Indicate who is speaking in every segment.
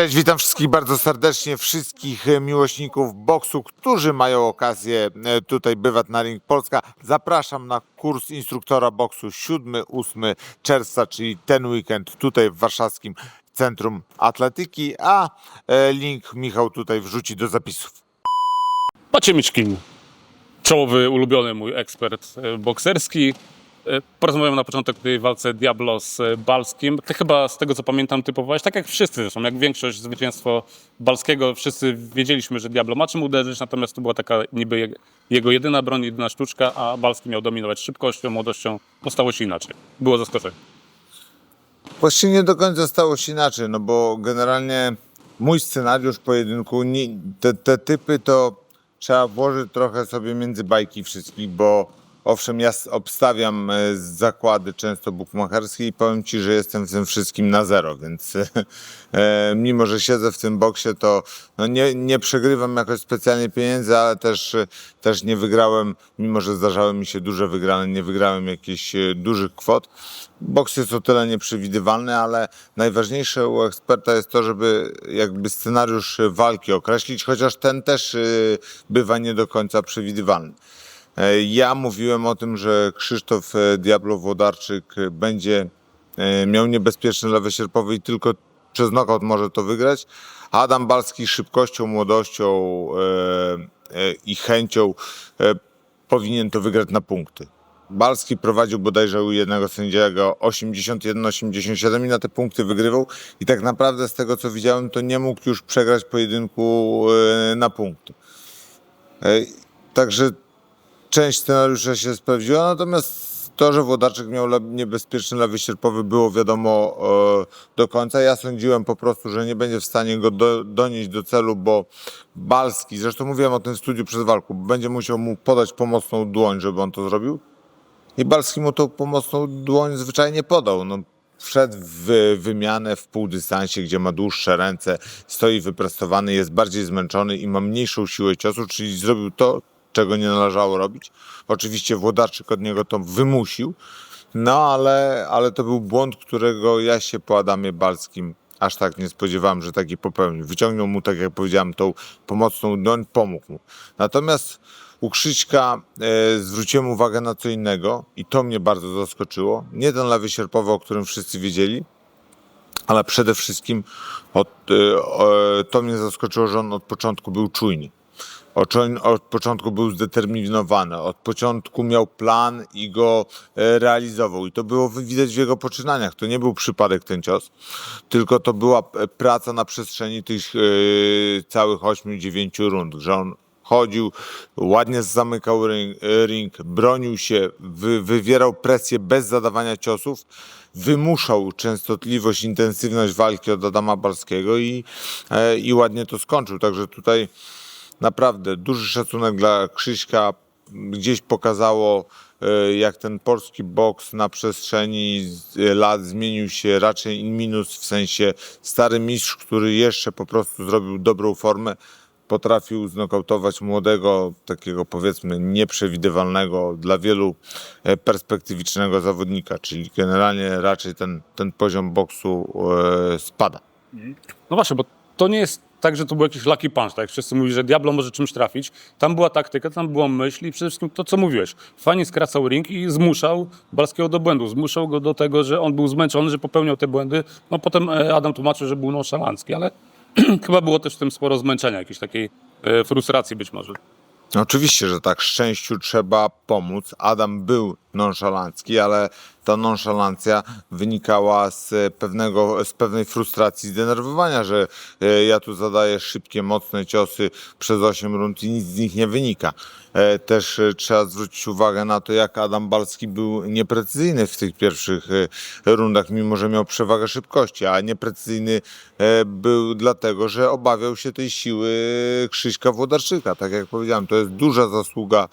Speaker 1: Cześć, witam wszystkich bardzo serdecznie, wszystkich e, miłośników boksu, którzy mają okazję e, tutaj bywać na Ring Polska. Zapraszam na kurs instruktora boksu 7-8 czerwca, czyli ten weekend tutaj w warszawskim Centrum Atletyki, a e, link Michał tutaj wrzuci do zapisów.
Speaker 2: Maciemiczkin, czołowy, ulubiony mój ekspert bokserski. E, Porozmawiamy na początek tej walce Diablo z e, Balskim. Ty chyba z tego co pamiętam typowałeś, tak jak wszyscy zresztą, jak większość zwycięstwo Balskiego, wszyscy wiedzieliśmy, że Diablo ma czym uderzyć, natomiast to była taka niby je- jego jedyna broń, jedyna sztuczka, a Balski miał dominować szybkością, młodością. No stało się inaczej. Było zaskoczenie.
Speaker 1: Właściwie nie do końca stało się inaczej, no bo generalnie mój scenariusz pojedynku, te, te typy to trzeba włożyć trochę sobie między bajki wszystkich, bo owszem, ja obstawiam e, zakłady często bukmacherskie i powiem Ci, że jestem w tym wszystkim na zero, więc e, mimo, że siedzę w tym boksie, to no nie, nie przegrywam jakoś specjalnie pieniędzy, ale też, e, też nie wygrałem, mimo że zdarzały mi się duże wygrane, nie wygrałem jakichś dużych kwot. Boks jest o tyle nieprzewidywalny, ale najważniejsze u eksperta jest to, żeby jakby scenariusz walki określić, chociaż ten też bywa nie do końca przewidywalny. E, Ja mówiłem o tym, że Krzysztof e, Diablo-Włodarczyk będzie e, miał niebezpieczny lewy sierpowy i tylko przez knockout może to wygrać. Adam Balski szybkością, młodością i chęcią powinien to wygrać na punkty. Balski prowadził bodajże u jednego sędziego 81-87 i na te punkty wygrywał i tak naprawdę z tego co widziałem to nie mógł już przegrać pojedynku na punkty. Także część scenariusza się sprawdziła, natomiast to, że Włodarczyk miał niebezpieczny lewy sierpowy było wiadomo e, do końca. Ja sądziłem po prostu, że nie będzie w stanie go do, donieść do celu, bo Balski, zresztą mówiłem o tym w studiu przed walką, będzie musiał mu podać pomocną dłoń, żeby on to zrobił. I Balski mu tą pomocną dłoń zwyczajnie podał. No, wszedł w wymianę w półdystansie, gdzie ma dłuższe ręce, stoi wyprostowany, jest bardziej zmęczony i ma mniejszą siłę ciosu, czyli zrobił to, czego nie należało robić. Oczywiście Włodarczyk od niego to wymusił, no ale, ale to był błąd, którego ja się po Adamie Balskim aż tak nie spodziewałem, że taki popełnił. Wyciągnął mu, tak jak powiedziałem, tą pomocną dłoń, pomógł mu. Natomiast u Krzyśka e, zwróciłem uwagę na co innego i to mnie bardzo zaskoczyło. Nie ten lewy sierpowy, o którym wszyscy wiedzieli, ale przede wszystkim od, e, o, to mnie zaskoczyło, że on od początku był czujny. Od, początku był zdeterminowany, od początku miał plan i go e, realizował. I to było wi- widać w jego poczynaniach. To nie był przypadek ten cios, tylko to była e, praca na przestrzeni tych e, całych 8-9 rund, że on chodził, ładnie zamykał ring, ring bronił się, wy, wywierał presję bez zadawania ciosów, wymuszał częstotliwość, intensywność walki od Adama Balskiego i, i ładnie to skończył. Także tutaj naprawdę duży szacunek dla Krzyśka. Gdzieś pokazało, e, jak ten polski boks na przestrzeni z- lat zmienił się raczej in minus, w sensie stary mistrz, który jeszcze po prostu zrobił dobrą formę, potrafił znokautować młodego, takiego powiedzmy nieprzewidywalnego dla wielu e, perspektywicznego zawodnika, czyli generalnie raczej ten, ten poziom boksu e, spada.
Speaker 2: No właśnie, bo to nie jest tak, że to był jakiś lucky punch, tak jak wszyscy mówili, że Diablo może czymś trafić. Tam była taktyka, tam była myśl i przede wszystkim to, co mówiłeś. Fajnie skracał ring i zmuszał Balskiego do błędu. Zmuszał go do tego, że on był zmęczony, że popełniał te błędy. No potem e, Adam tłumaczył, że był nonszalancki, ale chyba było też w tym sporo zmęczenia, jakiejś takiej e, frustracji być może.
Speaker 1: Oczywiście, że tak, szczęściu trzeba pomóc. Adam był nonszalancki, ale ta nonszalancja wynikała z pewnego, z pewnej frustracji, zdenerwowania, że e, ja tu zadaję szybkie, mocne ciosy przez 8 rund i nic z nich nie wynika. E, Też e, trzeba zwrócić uwagę na to, jak Adam Balski był nieprecyzyjny w tych pierwszych rundach, mimo że miał przewagę szybkości, a nieprecyzyjny był dlatego, że obawiał się tej siły Krzyśka Włodarczyka. Tak jak powiedziałem, to jest duża zasługa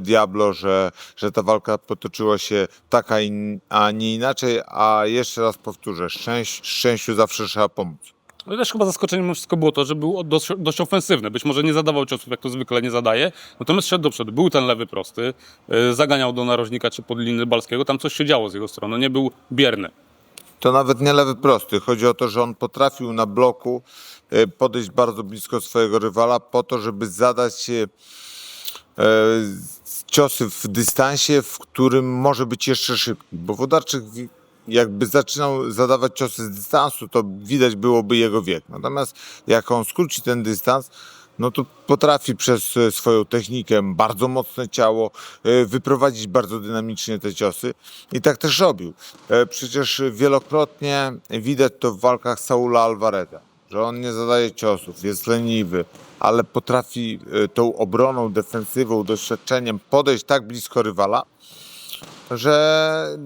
Speaker 1: Diablo, że, że ta walka potoczyła się taka, in, a nie inaczej, a jeszcze raz powtórzę, szczęś, szczęściu zawsze trzeba pomóc.
Speaker 2: No też chyba zaskoczeniem wszystko było to, że był dość, dość ofensywny. Być może nie zadawał ciosów, jak to zwykle nie zadaje, natomiast szedł do przodu. Był ten lewy prosty, e, zaganiał do narożnika czy pod liny Balskiego, tam coś się działo z jego strony, nie był bierny.
Speaker 1: To nawet nie lewy prosty. Chodzi o to, że on potrafił na bloku e, podejść bardzo blisko swojego rywala po to, żeby zadać e, e, ciosy w dystansie, w którym może być jeszcze szybki. Bo Wodarczyk jakby zaczynał zadawać ciosy z dystansu, to widać byłoby jego wiek. Natomiast jak on skróci ten dystans, no to potrafi przez e, swoją technikę, bardzo mocne ciało, e, wyprowadzić bardzo dynamicznie te ciosy. I tak też robił. E, Przecież wielokrotnie widać to w walkach Saula Alvareza, że on nie zadaje ciosów, jest leniwy, ale potrafi e, tą obroną, defensywą, doświadczeniem podejść tak blisko rywala, że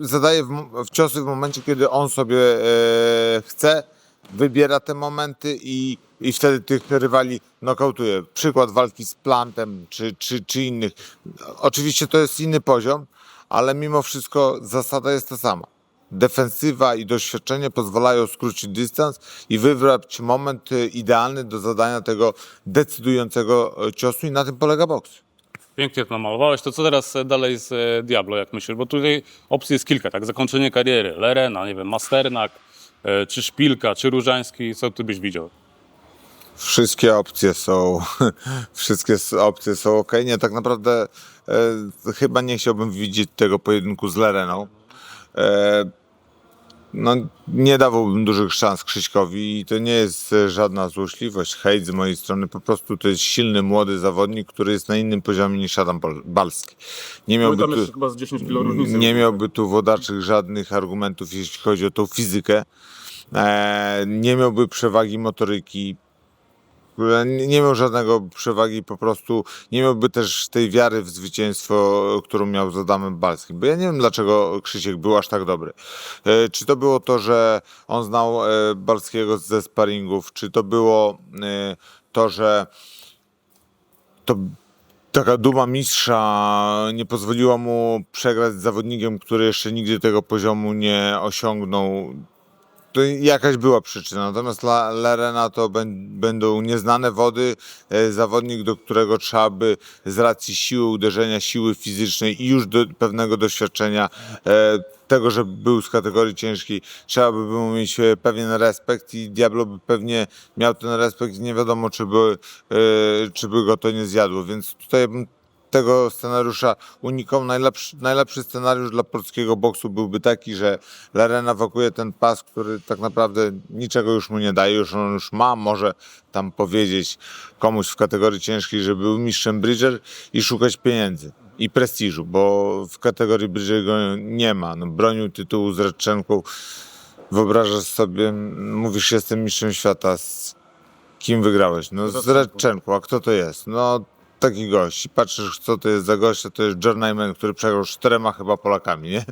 Speaker 1: y, zadaje w ciosy w momencie, kiedy on sobie e, chce, wybiera te momenty i, i wtedy tych rywali nokautuje. Przykład walki z Plantem czy, czy, czy innych. Oczywiście to jest inny poziom, ale mimo wszystko zasada jest ta sama. Defensywa i doświadczenie pozwalają skrócić dystans i wybrać moment e, idealny do zadania tego decydującego e, ciosu i na tym polega boks.
Speaker 2: Pięknie to namalowałeś. To co teraz e, dalej z Diablo, jak myślisz? Bo tutaj opcji jest kilka, tak? Zakończenie kariery, Lerena, nie wiem, Masternak, czy Szpilka, czy Różański. Co ty byś widział?
Speaker 1: Wszystkie opcje są, wszystkie opcje są ok. Nie, tak naprawdę e, chyba nie chciałbym widzieć tego pojedynku z Lereną. E, no, nie dawałbym dużych szans Krzyśkowi i to nie jest e, żadna złośliwość, hejt z mojej strony. Po prostu to jest silny, młody zawodnik, który jest na innym poziomie niż Adam Bal- Balski. Nie miałby tu,
Speaker 2: chyba z 10 kilo różnicy.
Speaker 1: nie miałby tu wodaczych żadnych argumentów, jeśli chodzi o tą fizykę. E, nie miałby przewagi motoryki. Nie nie miał żadnego przewagi, po prostu nie miałby też tej wiary w zwycięstwo, którą miał z Adamem Balskim. Bo ja nie wiem, dlaczego Krzysiek był aż tak dobry. E, Czy to było to, że on znał e, Balskiego ze sparingów, czy to było e, to, że to taka duma mistrza nie pozwoliła mu przegrać z zawodnikiem, który jeszcze nigdy tego poziomu nie osiągnął. To jakaś była przyczyna. Natomiast dla Lerena to bę- będą nieznane wody. E, Zawodnik, do którego trzeba by z racji siły uderzenia, siły fizycznej i już do pewnego doświadczenia e, tego, że był z kategorii ciężkiej, trzeba by było mieć e, pewien respekt i Diablo by pewnie miał ten respekt i nie wiadomo, czy by, czy by go to nie zjadło. Więc tutaj bym tego scenariusza unikał. Najlepszy, najlepszy scenariusz dla polskiego boksu byłby taki, że Larena wakuje ten pas, który tak naprawdę niczego już mu nie daje, już on już ma, może tam powiedzieć komuś w kategorii ciężkiej, że był mistrzem Bridger i szukać pieniędzy i prestiżu, bo w kategorii Bridger go nie ma. No, bronił tytułu z Redczenką. Wyobrażasz sobie, mówisz, jestem mistrzem świata, z kim wygrałeś? No z Redczenką, a kto to jest? No taki gość. Patrzysz, co to jest za gość, to jest John Nyman, który przegrał czterema chyba Polakami, nie?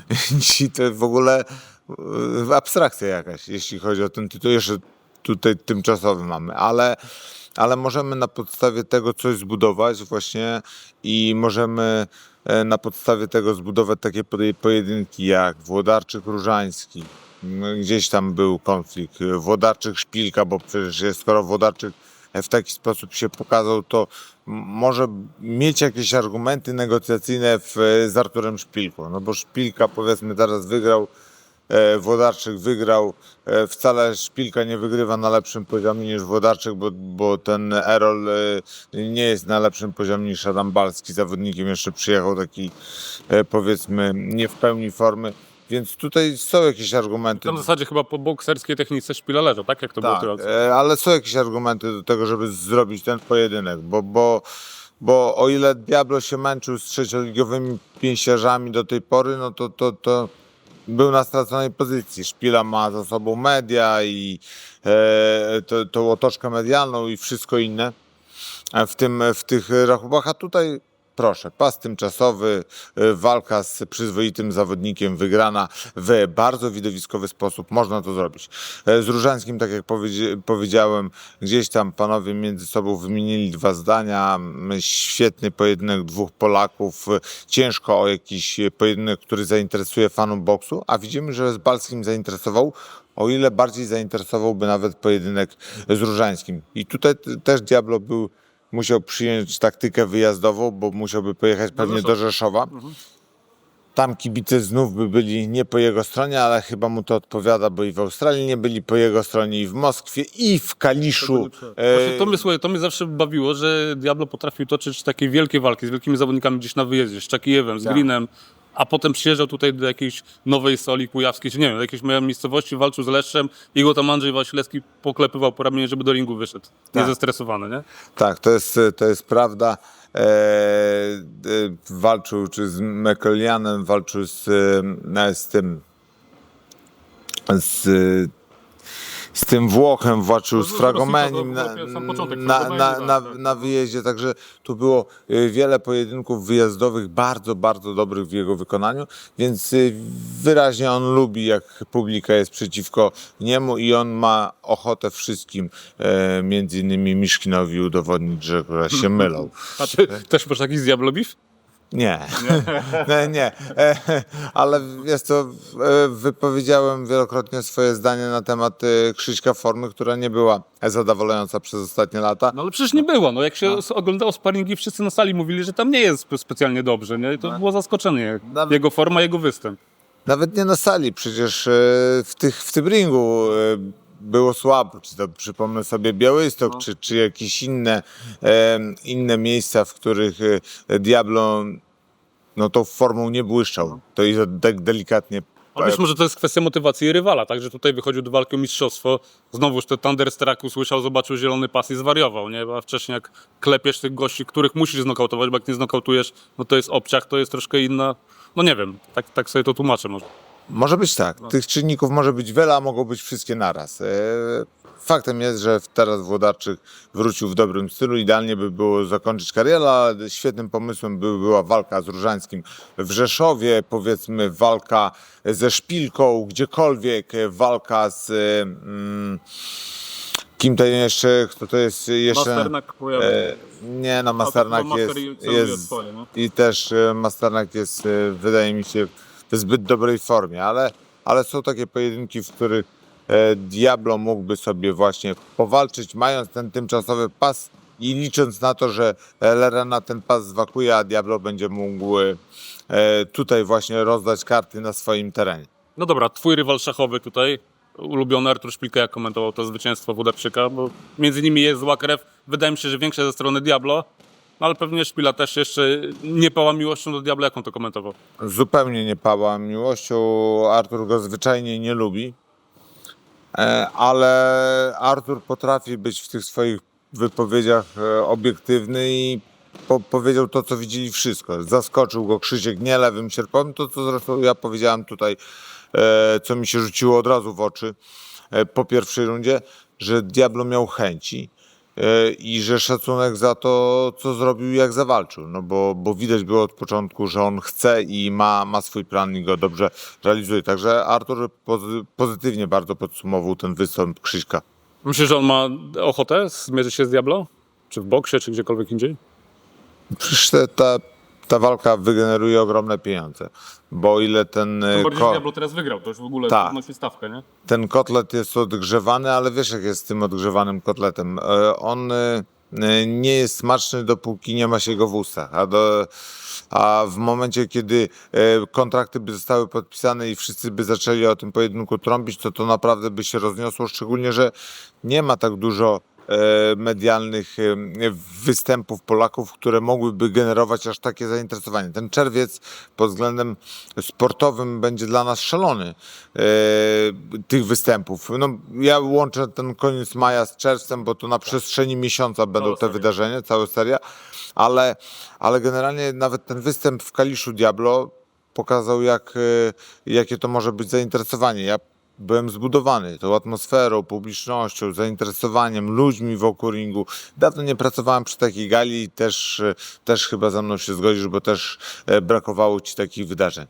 Speaker 1: I to w ogóle e, abstrakcja jakaś, jeśli chodzi o ten tytuł. Jeszcze tutaj tymczasowy mamy, ale, ale możemy na podstawie tego coś zbudować właśnie i możemy e, na podstawie tego zbudować takie pojedynki jak Włodarczyk-Różański, no, gdzieś tam był konflikt, Włodarczyk-Szpilka, bo przecież jest, skoro Włodarczyk w taki sposób się pokazał, to może mieć jakieś argumenty negocjacyjne w, z Arturem Szpilką. No bo Szpilka powiedzmy teraz wygrał, e, Włodarczyk wygrał. E, wcale Szpilka nie wygrywa na lepszym poziomie niż Włodarczyk, bo, bo ten Erol e, nie jest na lepszym poziomie niż Adam Balski. Zawodnikiem jeszcze przyjechał taki e, powiedzmy nie w pełni formy. Więc tutaj są jakieś argumenty.
Speaker 2: Tam w zasadzie chyba po bokserskiej technice Szpila leżał, tak? Jak to
Speaker 1: Tak,
Speaker 2: było teraz?
Speaker 1: e, ale są jakieś argumenty do tego, żeby zrobić ten pojedynek, bo, bo, bo o ile Diablo się męczył z trzecioligowymi pięściarzami do tej pory, no to, to, to był na straconej pozycji. Szpila ma za sobą media i e, to, tą otoczkę medialną i wszystko inne w, tym, w tych rachubach, a tutaj proszę, pas tymczasowy, e, walka z przyzwoitym zawodnikiem wygrana w bardzo widowiskowy sposób, można to zrobić. E, Z Różańskim, tak jak powiedzi- powiedziałem, gdzieś tam panowie między sobą wymienili dwa zdania, M, świetny pojedynek dwóch Polaków, E, ciężko o jakiś pojedynek, który zainteresuje fanów boksu, a widzimy, że z Balskim zainteresował, o ile bardziej zainteresowałby nawet pojedynek z Różańskim. I tutaj też Diablo był musiał przyjąć taktykę wyjazdową, bo musiałby pojechać pewnie do Rzeszowa. tam kibice znów by byli nie po jego stronie, ale chyba mu to odpowiada, bo i w Australii nie byli po jego stronie, i w Moskwie, i w Kaliszu. E,
Speaker 2: Właśnie to mnie, słuchaj, to mnie zawsze bawiło, że Diablo potrafił toczyć takie wielkie walki z wielkimi zawodnikami gdzieś na wyjeździe, z Czakijewem, z
Speaker 1: Tak.
Speaker 2: Greenem, a potem przyjeżdżał tutaj do jakiejś Nowej Soli Kujawskiej, czy nie wiem, do jakiejś mojej miejscowości, walczył z Leszczem i go tam Andrzej Wasilewski poklepywał po ramieniu, żeby do ringu wyszedł.
Speaker 1: Tak.
Speaker 2: zestresowany, nie?
Speaker 1: Tak, to jest, to jest prawda. E, e, walczył czy z McEllianem, walczył z, e, z tym z, z tym Włochem, walczył z
Speaker 2: z
Speaker 1: Fragomenim na, na, na, na, na wyjeździe, także tu było e, wiele pojedynków wyjazdowych, bardzo, bardzo dobrych w jego wykonaniu, więc e, wyraźnie on lubi, jak publika jest przeciwko niemu i on ma ochotę wszystkim, e, między innymi Miszkinowi udowodnić, że się mylą.
Speaker 2: A ty też masz jakiś Diablo beef?
Speaker 1: Nie, nie, nie. E, ale wiesz co, e, wypowiedziałem wielokrotnie swoje zdanie na temat e, Krzyśka Formy, która nie była zadowalająca przez ostatnie lata.
Speaker 2: No ale przecież nie było, no jak się oglądało sparingi, wszyscy na sali mówili, że tam nie jest spe- specjalnie dobrze, nie? I to było zaskoczenie,
Speaker 1: Nawet-
Speaker 2: jego forma, jego występ.
Speaker 1: Nawet nie na sali, przecież e, w, tych, w tym ringu było słabo. Czy to przypomnę sobie Białystok, czy, czy jakieś inne, e, inne miejsca, w których e, Diablo no, tą formą nie błyszczał. To i tak delikatnie
Speaker 2: Ale wiesz, może to jest kwestia motywacji rywala, także tutaj wychodził do walki o mistrzostwo, znowuż te Thunderstruck usłyszał, zobaczył zielony pas i zwariował, nie? A wcześniej jak klepiesz tych gości, których musisz znokautować, bo jak nie znokautujesz, no to jest obciach, to jest troszkę inna, no nie wiem, tak, tak sobie to tłumaczę może.
Speaker 1: Może być tak. Tych czynników może być wiele, a mogą być wszystkie naraz. E, Faktem jest, że teraz Włodarczyk wrócił w dobrym stylu. Idealnie by było zakończyć karierę, ale świetnym pomysłem by była walka z Różańskim w Rzeszowie, powiedzmy walka ze Szpilką, gdziekolwiek, walka z... e, Mm, kim to jeszcze, kto to jest jeszcze?
Speaker 2: pojawia.
Speaker 1: E, nie, no Masternak
Speaker 2: Master
Speaker 1: jest, jest
Speaker 2: no.
Speaker 1: i też Masternak jest, wydaje mi się, zbyt dobrej formie, ale, ale są takie pojedynki, w których e, Diablo mógłby sobie właśnie powalczyć, mając ten tymczasowy pas i licząc na to, że e, Lerena ten pas zwakuje, a Diablo będzie mógł e, tutaj właśnie rozdać karty na swoim terenie.
Speaker 2: No dobra, twój rywal szachowy tutaj, ulubiony Artur Szpilka, jak komentował to zwycięstwo Włodarczyka, bo między nimi jest zła krew, wydaje mi się, że większa ze strony Diablo, no ale pewnie Szpila też jeszcze nie pała miłością do Diablo, jak on to komentował?
Speaker 1: zupełnie nie pała miłością. Artur go zwyczajnie nie lubi. E, Ale Artur potrafi być w tych swoich wypowiedziach e, obiektywny i po, powiedział to, co widzieli wszystko. Zaskoczył go Krzysiek nie lewym sierpowym, to co zresztą ja powiedziałem tutaj, e, co mi się rzuciło od razu w oczy po pierwszej rundzie, że Diablo miał chęci i że szacunek za to, co zrobił i jak zawalczył. No bo, bo widać było od początku, że on chce i ma, ma swój plan i go dobrze realizuje. Także Artur pozy- pozytywnie bardzo podsumował ten występ Krzyśka.
Speaker 2: Myślisz, że on ma ochotę zmierzyć się z Diablo? Czy w boksie, czy gdziekolwiek indziej?
Speaker 1: Przecież te, ta, ta walka wygeneruje ogromne pieniądze, bo ile ten, e, ko-
Speaker 2: teraz wygrał, to już w ogóle
Speaker 1: Tak.
Speaker 2: podnosi stawkę, nie?
Speaker 1: ten kotlet jest odgrzewany, ale wiesz jak jest z tym odgrzewanym kotletem. E, On e, nie jest smaczny, dopóki nie ma się go w ustach. A, do, a w momencie, kiedy e, kontrakty by zostały podpisane i wszyscy by zaczęli o tym pojedynku trąbić, to to naprawdę by się rozniosło, szczególnie, że nie ma tak dużo medialnych e, występów Polaków, które mogłyby generować aż takie zainteresowanie. Ten czerwiec pod względem sportowym będzie dla nas szalony e, tych występów. No, ja łączę ten koniec maja z czerwcem, bo to na przestrzeni miesiąca będą te wydarzenia, cała seria, ale, ale generalnie nawet ten występ w Kaliszu Diablo pokazał, jak, e, jakie to może być zainteresowanie. Ja byłem zbudowany tą atmosferą, publicznością, zainteresowaniem, ludźmi wokół ringu. Dawno nie pracowałem przy takiej gali i też, też chyba ze mną się zgodzisz, bo też e, brakowało ci takich wydarzeń.